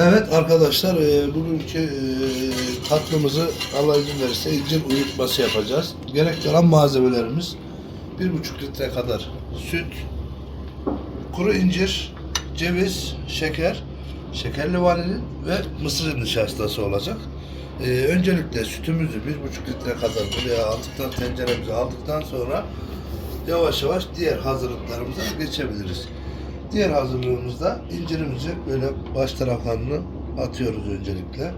Evet arkadaşlar e, bugünkü e, tatlımızı Allah izin verirse incir uyutması yapacağız. Gerekli olan malzemelerimiz 1,5 litre kadar süt, kuru incir, ceviz, şeker, şekerli vanilin ve mısır nişastası olacak. E, öncelikle sütümüzü 1,5 litre kadar buraya aldıktan tenceremize aldıktan sonra yavaş yavaş diğer hazırlıklarımıza geçebiliriz. Diğer hazırlığımızda incirimizi böyle baş taraflarını atıyoruz öncelikle.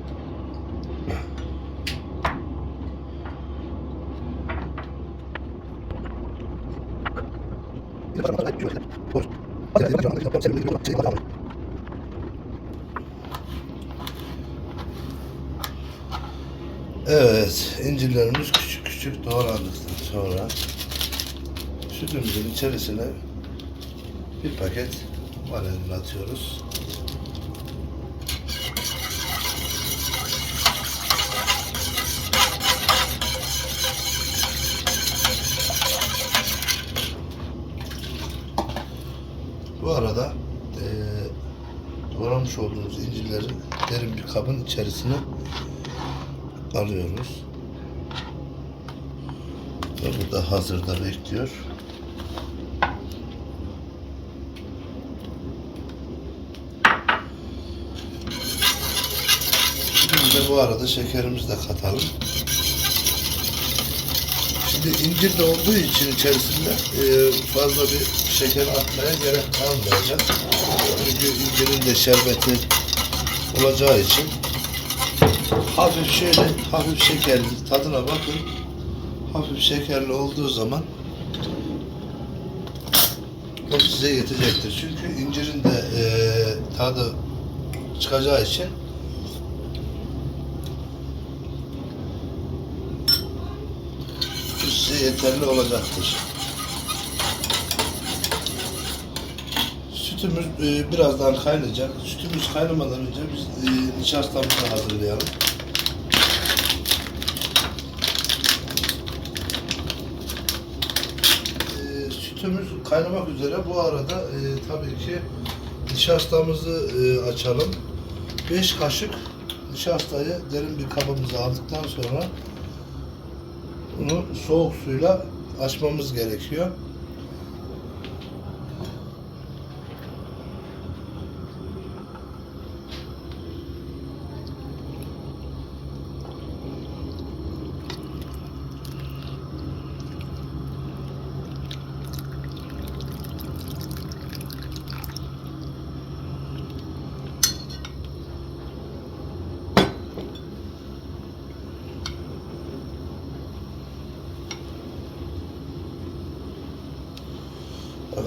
Evet, incirlerimiz küçük küçük doğrandıktan sonra sütümüzün içerisine bir paket vanilin atıyoruz. Bu arada eee doğramış olduğumuz incirleri derin bir kabın içerisine alıyoruz. Ve burada hazırda bekliyor. Şimdi de bu arada şekerimizi de katalım. Şimdi incir de olduğu için içerisinde e, fazla bir şeker atmaya gerek kalmayacak. Çünkü incirin de şerbeti olacağı için hafif şöyle hafif şekerli tadına bakın. Hafif şekerli olduğu zaman o size yetecektir. Çünkü incirin de e, tadı çıkacağı için bu size yeterli olacaktır. Sütümüz e, birazdan kaynayacak. Sütümüz kaynamadan önce biz e, nişastamızı hazırlayalım. E, sütümüz kaynamak üzere. Bu arada tabii ki nişastamızı açalım. 5 kaşık nişastayı derin bir kabımıza aldıktan sonra bunu soğuk suyla açmamız gerekiyor.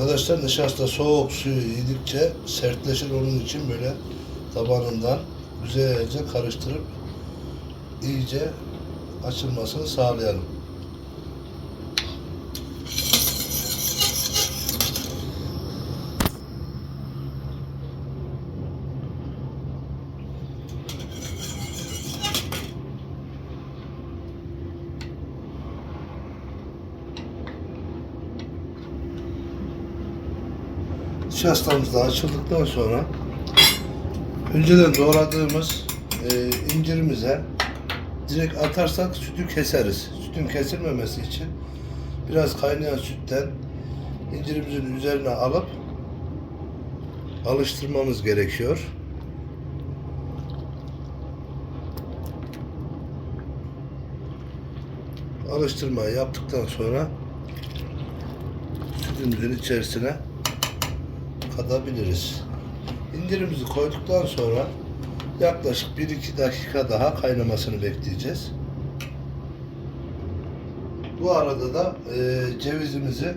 Arkadaşlar nişasta soğuk suyu yedikçe sertleşir onun için böyle tabanından güzelce karıştırıp iyice açılmasını sağlayalım. Nişastamız da açıldıktan sonra önceden doğradığımız e, incirimize direkt atarsak sütü keseriz. Sütün kesilmemesi için biraz kaynayan sütten incirimizin üzerine alıp alıştırmamız gerekiyor. Alıştırmayı yaptıktan sonra sütümüzün içerisine katabiliriz. İndirimizi koyduktan sonra yaklaşık 1-2 dakika daha kaynamasını bekleyeceğiz. Bu arada da e, cevizimizi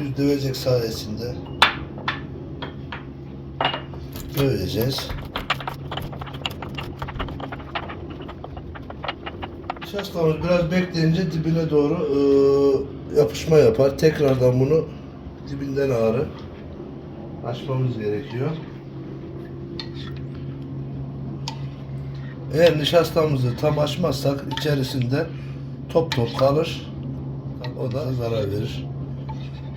bir dövecek sayesinde döveceğiz. Nişastamız biraz bekleyince dibine doğru e, yapışma yapar. Tekrardan bunu dibinden ağrı açmamız gerekiyor. Eğer nişastamızı tam açmazsak içerisinde top top kalır. O da zarar verir.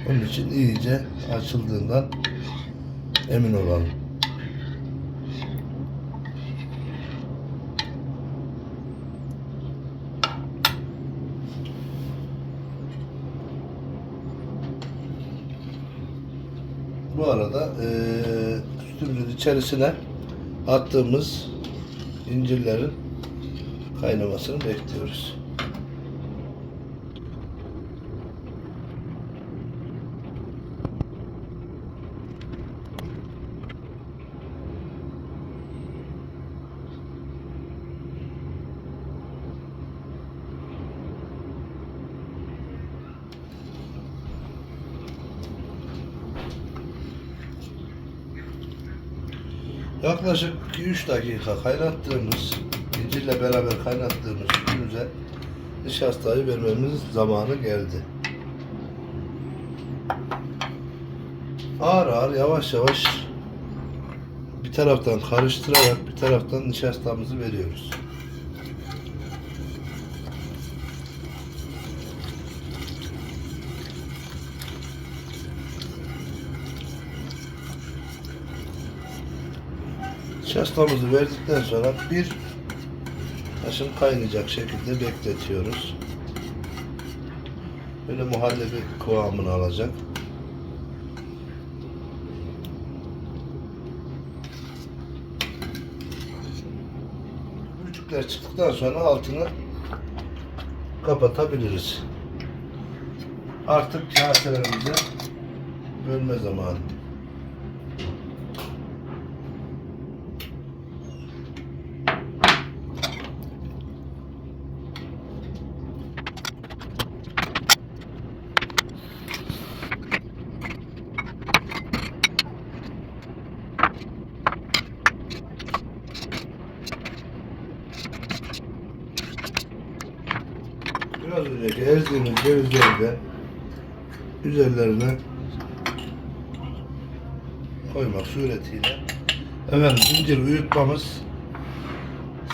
Onun için iyice açıldığından emin olalım. Bu arada eee sütümüzün içerisine attığımız incirlerin kaynamasını bekliyoruz. Yaklaşık 2-3 dakika kaynattığımız, incirle beraber kaynattığımız sütümüze nişastayı vermemiz zamanı geldi. Ağır ağır yavaş yavaş bir taraftan karıştırarak bir taraftan nişastamızı veriyoruz. Nişastamızı verdikten sonra bir taşın kaynayacak şekilde bekletiyoruz. Böyle muhallebi kıvamını alacak. Gülcükler çıktıktan sonra altını kapatabiliriz. Artık kaselerimize bölme zamanı. Cevizleri üzerlerine koymak suretiyle efendim incir uyutmamız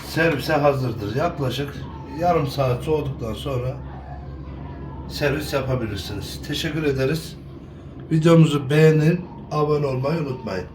servise hazırdır. Yaklaşık yarım saat soğuduktan sonra servis yapabilirsiniz. Teşekkür ederiz. Videomuzu beğenin, abone olmayı unutmayın.